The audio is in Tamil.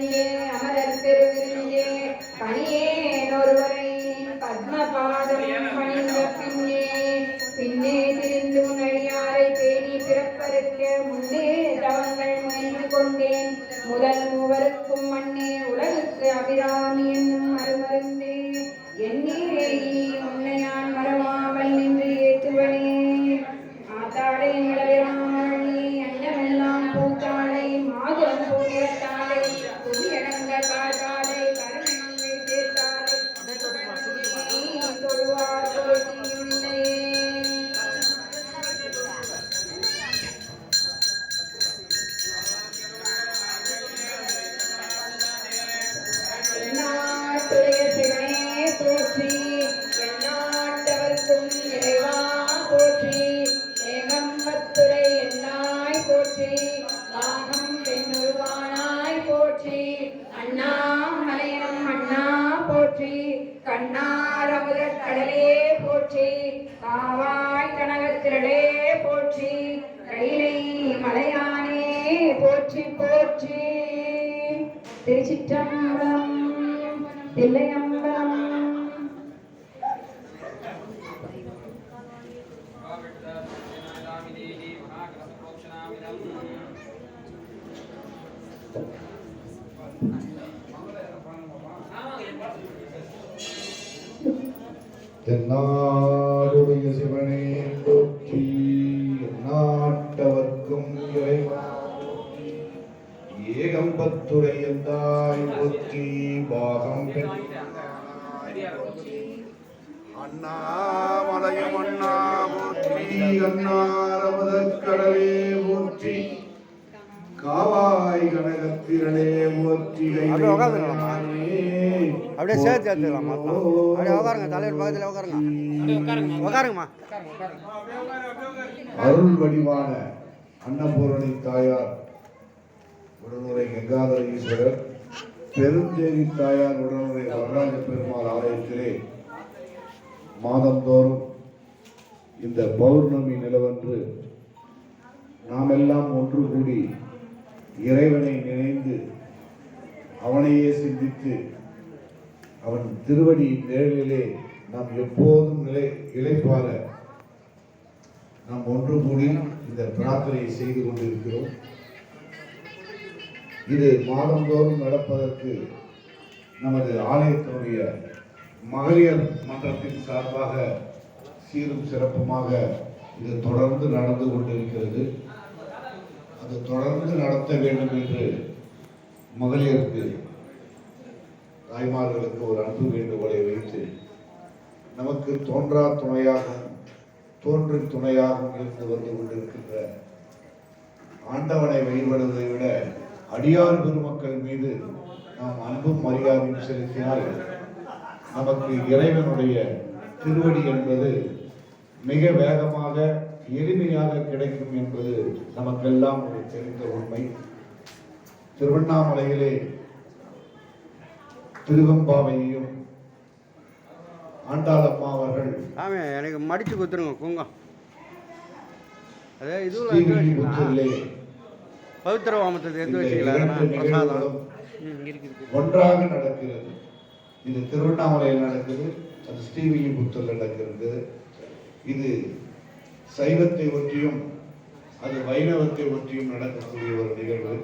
பணியே அமரர் பெருவிரியே பணியேன் ஒருவரை பத்மபாதம் பணிந்த பின்னே. பின்னே திரிந்து உனடியாரை பேணி பிறப்பருக்க முன்னே தவங்கள் முயன்று கொண்டேன். முதல் மூவருக்கும் மண்ணே உலகுக்கு அபிராமி ஏகம்பத்துரையெல்லாம் இறைவா போற்றி. ஏகம்பத்துரை என்னாய் போற்றி. வாகம் பெண்ணுருவானாய் போற்றி. அண்ணா அண்ணாமலையம் அண்ணா போற்றி. கண்ணாரமுதற் கடலே போற்றி. காவாய் கனகத்திரளே போற்றி. கைலை மலையானே போற்றி போற்றி. திருச்சிற்றம்பலம் தில்லையம் தென்னாடுடைய சிவனே போற்றி நாட்டவர்க்கும் இறைவா போற்றி. ஏகம்பத்துரையந்தாய் போற்றி பாகம் பெற்றாய் போற்றி. அண்ணாமலையம் அண்ணா போற்றி அண்ணாரமதக் கடலே போற்றி காவாய் கனகத்திரளே போற்றி அப்படியே உட்காந்துக்கலாமா? அப்படியே சேர்த்து சேர்த்துக்கலாம் அப்படியே உட்காருங்க தலைவர் பக்கத்தில் உட்காருங்க உட்காருங்கம்மா அருள் வடிவான அன்னபூரணி தாயார் உடனுரை கங்காதர ஈஸ்வரர் பெருந்தேவி தாயார் உடனுரை வரராஜ பெருமாள் ஆலயத்திலே மாதந்தோறும் இந்த பௌர்ணமி நிலவன்று நாம் எல்லாம் ஒன்று கூடி இறைவனை நினைந்து அவனையே சிந்தித்து அவன் திருவடி நிழலிலே நாம் எப்போதும் நிலை இழைப்பார நாம் ஒன்று கூடி இந்த பிரார்த்தனையை செய்து கொண்டிருக்கிறோம். இது மாதந்தோறும் நடப்பதற்கு நமது ஆலயத்தினுடைய மகளிர் மன்றத்தின் சார்பாக சீரும் சிறப்புமாக இது தொடர்ந்து நடந்து கொண்டிருக்கிறது. அது தொடர்ந்து நடத்த வேண்டும் என்று மகளிருக்கு தாய்மார்களுக்கு ஒரு அன்பு வேண்டுகோளை வைத்து நமக்கு தோன்றா துணையாகவும் தோன்று துணையாகவும் இருந்து வந்து கொண்டிருக்கின்ற ஆண்டவனை வழிபடுவதை விட அடியார் பெருமக்கள் மீது நாம் அன்பும் மரியாதையும் செலுத்தினால் நமக்கு இறைவனுடைய திருவடி என்பது மிக வேகமாக எளிமையாக கிடைக்கும் என்பது நமக்கெல்லாம் ஒரு தெரிந்த உண்மை. திருவண்ணாமலையிலே திருவம்பாவையையும் ஆண்டாளம்மா அவர்கள் சாமி எனக்கு மடிச்சு கொடுத்துருங்க குங்கம். அதே வச்சுக்கலாம்? பவித்திர வாமத்தை எடுத்து வச்சுக்கலாம்? ஒன்றாக நடக்கிறது. இது திருவண்ணாமலையில் நடக்குது அது ஸ்ரீவில்லிபுத்தூர்ல நடக்கிறது. இது சைவத்தை ஒற்றியும் அது வைணவத்தை ஒற்றியும் நடக்கக்கூடிய ஒரு நிகழ்வு.